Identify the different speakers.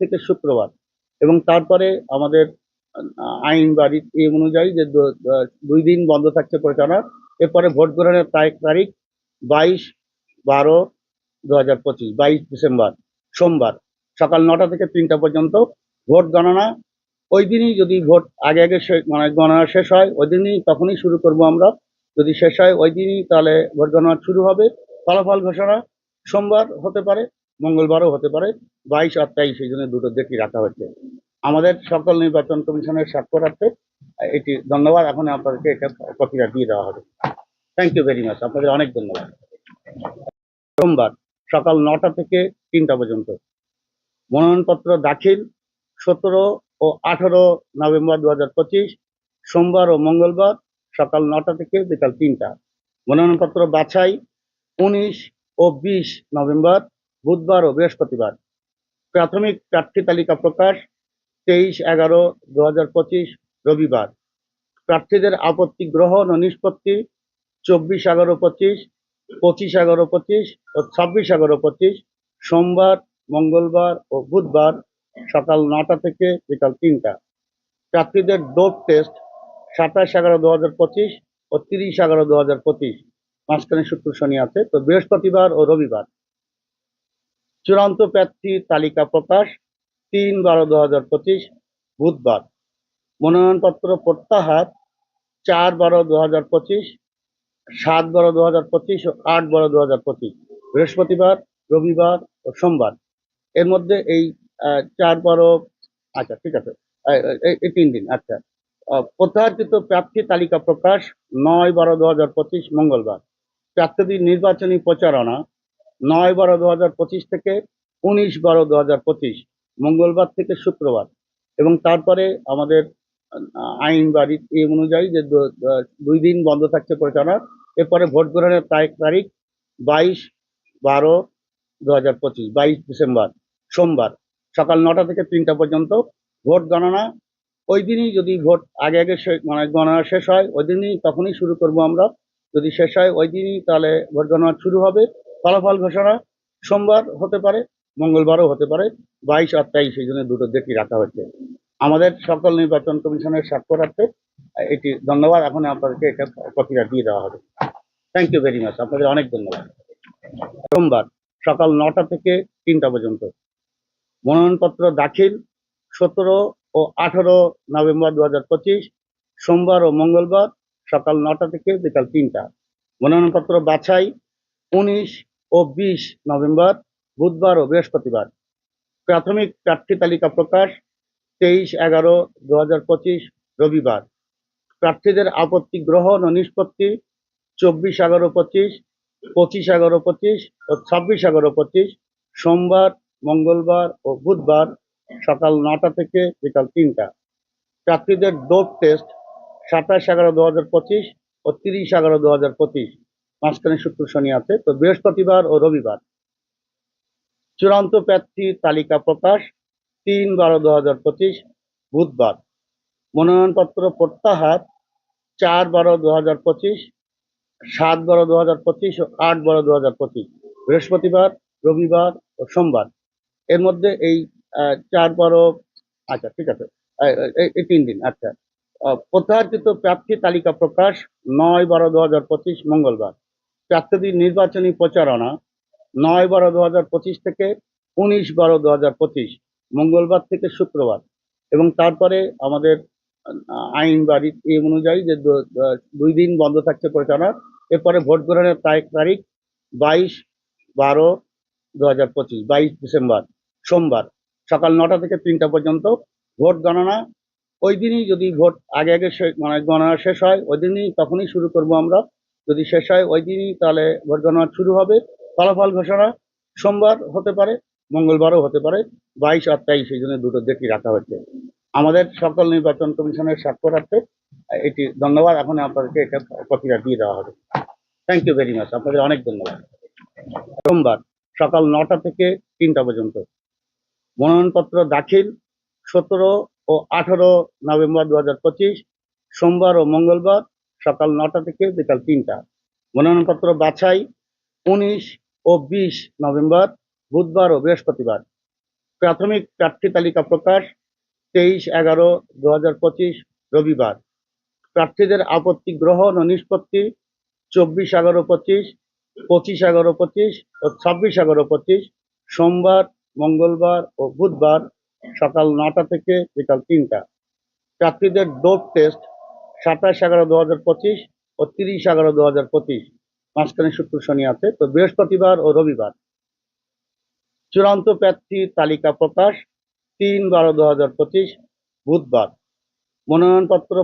Speaker 1: থেকে শুক্রবার। এবং তারপরে আমাদের আইন বা এই অনুযায়ী যে দুই দিন বন্ধ থাকছে প্রচারণা এরপরে ভোট গ্রহণের তারিখ তারিখ বাইশ বারো দু হাজার পঁচিশ, বাইশ ডিসেম্বর, সোমবার, সকাল নটা থেকে তিনটা পর্যন্ত ভোট গণনা। ওই দিনই যদি ভোট আগে আগে মানে গণনা শেষ হয়, ওই দিনই তখনই শুরু করব আমরা। যদি শেষ হয়, ওই দিনই তাহলে ভোট গণনা শুরু হবে। ফলাফল ঘোষণা সোমবার হতে পারে। মঙ্গলবারও হতে পারে বাইশ আর তেইশ এই জন্য দুটো ডেটই রাখা হচ্ছে আমাদের সকল নির্বাচন কমিশনের স্বাক্ষরার্থে আহ, এটি ধন্যবাদ। এখন আপনাদেরকে এটা কপিটা দিয়ে দেওয়া হবে। থ্যাংক ইউ ভেরি মাচ আপনাদের অনেক ধন্যবাদ। সোমবার সকাল নটা থেকে তিনটা পর্যন্ত। মনোনয়নপত্র দাখিল সতেরো ও আঠারো নভেম্বর দু হাজার পঁচিশ। সোমবার ও মঙ্গলবার সকাল নটা থেকে বিকাল তিনটা। মনোনয়নপত্র বাছাই উনিশ ও বিশ নভেম্বর বুধবার ও বৃহস্পতিবার। প্রাথমিক প্রার্থী তালিকা প্রকাশ, তেইশ এগারো দু রবিবার। প্রার্থীদের আপত্তি গ্রহণ ও নিষ্পত্তি চব্বিশ এগারো পঁচিশ পঁচিশ এগারো পঁচিশ ও ছাব্বিশ এগারো পঁচিশ সোমবার, মঙ্গলবার ও বুধবার সকাল নটা থেকে বিকাল তিনটা। প্রার্থীদের ডোপ টেস্ট সাতাশ এগারো দু হাজার পঁচিশ ও তিরিশ এগারো দু হাজার পঁচিশ। মাঝখানে শুক্র শনি আছে, তো বৃহস্পতিবার ও রবিবার। চূড়ান্ত প্রার্থী তালিকা প্রকাশ তিন বারো দু হাজার পঁচিশ বুধবার। মনোনয়নপত্র প্রত্যাহার চার বারো দু হাজার পঁচিশ, সাত বারো দু হাজার পঁচিশ ও আট বারো দু হাজার পঁচিশ। বৃহস্পতিবার, রবিবার ও সোমবার। এর মধ্যে এই চার বারো আচ্ছা ঠিক আছে। এই- তিন দিন আচ্ছা। প্রত্যাহারকৃত প্রার্থী তালিকা প্রকাশ নয় বারো দু হাজার পঁচিশ মঙ্গলবার। প্রার্থীদের নির্বাচনী প্রচারণা নয় বারো দু হাজার পঁচিশ থেকে উনিশ বারো দু হাজার পঁচিশ, মঙ্গলবার থেকে শুক্রবার এবং তারপরে আমাদের আইন বা রীতি এই অনুযায়ী যে দুই দিন বন্ধ থাকছে প্রচারণা এরপরে ভোট গ্রহণের তারিখ তারিখ বাইশ বারো দু হাজার পঁচিশ, বাইশ ডিসেম্বর, সোমবার সকাল নটা থেকে তিনটা পর্যন্ত ভোট গণনা। ওই দিনই যদি ভোট আগে আগে মানে গণনা শেষ হয়, ওই দিনই তখনই শুরু করব আমরা। যদি শেষ হয়, ওই দিনই তাহলে ভোট গণনা শুরু হবে। ফলাফল ঘোষণা সোমবার হতে পারে, মঙ্গলবারও হতে পারে, বাইশ আর তেইশ এই জন্য দুটো ডেটই রাখা হয়েছে। আমাদের সকল নির্বাচন কমিশনের স্বাক্ষরার্থে এটি ধন্যবাদ। এখন আপনাদেরকে এটা কপিটা দিয়ে দেওয়া হবে। থ্যাংক ইউ ভেরি মাচ আপনাদের অনেক ধন্যবাদ। সোমবার সকাল নটা থেকে তিনটা পর্যন্ত। মনোনয়নপত্র দাখিল সতেরো ও আঠারো নভেম্বর দু হাজার পঁচিশ, সোমবার ও মঙ্গলবার সকাল নটা থেকে বিকাল তিনটা। মনোনয়নপত্র বাছাই উনিশ ও বিশ নভেম্বর, বুধবার ও বৃহস্পতিবার। প্রাথমিক প্রার্থী তালিকা প্রকাশ তেইশ এগারো দু রবিবার। প্রার্থীদের আপত্তি গ্রহণ ও নিষ্পত্তি চব্বিশ এগারো পঁচিশ পঁচিশ এগারো পঁচিশ ও ছাব্বিশ এগারো পঁচিশ সোমবার, মঙ্গলবার ও বুধবার সকাল নটা থেকে বিকাল তিনটা। প্রার্থীদের ডোপ টেস্ট সাতাশ এগারো দু হাজার পঁচিশ ও তিরিশ এগারো দু হাজার পঁচিশ। মাঝখানে শুক্র শনি আছে। তো বৃহস্পতিবার ও রবিবার। চূড়ান্ত প্রার্থী তালিকা প্রকাশ তিন বারো দু পঁচিশ বুধবার। মনোনয়নপত্র প্রত্যাহার চার বারো দু হাজার পঁচিশ, সাত বারো দু হাজার পঁচিশ ও আট বারো দু হাজার পঁচিশ। বৃহস্পতিবার, রবিবার ও সোমবার। এর মধ্যে এই চার বারো আচ্ছা ঠিক আছে। এই- তিন দিন আচ্ছা। প্রত্যাহারকৃত প্রার্থী তালিকা প্রকাশ নয় বারো দু হাজার পঁচিশ মঙ্গলবার। প্রার্থীদের নির্বাচনী প্রচারণা নয় বারো দু হাজার পঁচিশ থেকে উনিশ বারো দু হাজার পঁচিশ, মঙ্গলবার থেকে শুক্রবার এবং তারপরে আমাদের আইন বা রীতি এই অনুযায়ী যে দুই দিন বন্ধ থাকছে প্রচারণা, এরপরে ভোট গ্রহণের তারিখ বাইশ বারো দু হাজার পঁচিশ, বাইশ ডিসেম্বর, সোমবার সকাল নটা থেকে তিনটা পর্যন্ত ভোট গণনা। ওই দিনই যদি ভোট আগে আগে মানে গণনা শেষ হয়, ওই দিনই তখনই শুরু করব আমরা। যদি শেষ হয়, ওই দিনই তাহলে ভোট গণনা শুরু হবে। ফলাফল ঘোষণা সোমবার হতে পারে, মঙ্গলবারও হতে পারে, বাইশ আর তেইশ এই জন্য দুটো ডেটই রাখা হচ্ছে আমাদের সকল নির্বাচন কমিশনের স্বাক্ষরার্থে এটি ধন্যবাদ। এখন আপনাদেরকে এটা কপিটা দিয়ে দেওয়া হবে। থ্যাংক ইউ ভেরি মাচ আপনাদের অনেক ধন্যবাদ। সোমবার সকাল নটা থেকে তিনটা পর্যন্ত। মনোনয়নপত্র দাখিল সতেরো ও আঠারো নভেম্বর দু হাজার পঁচিশ। সোমবার ও মঙ্গলবার সকাল নটা থেকে বিকাল তিনটা। মনোনয়নপত্র বাছাই উনিশ ও বিশ নভেম্বর, বুধবার ও বৃহস্পতিবার। প্রাথমিক প্রার্থী তালিকা প্রকাশ তেইশ এগারো দু রবিবার। প্রার্থীদের আপত্তি গ্রহণ ও নিষ্পত্তি চব্বিশ এগারো পঁচিশ পঁচিশ এগারো পঁচিশ ও ছাব্বিশ এগারো পঁচিশ, সোমবার, মঙ্গলবার ও বুধবার সকাল নটা থেকে বিকাল তিনটা। প্রার্থীদের ডোপ টেস্ট সাতাশ এগারো দু হাজার পঁচিশ ও তিরিশ এগারো দু হাজার পঁচিশ। মাঝখানে শুক্র শনি আছে। তো বৃহস্পতিবার ও রবিবার। চূড়ান্ত প্রার্থী তালিকা প্রকাশ তিন বারো দু হাজার পঁচিশ, বুধবার। মনোনয়নপত্র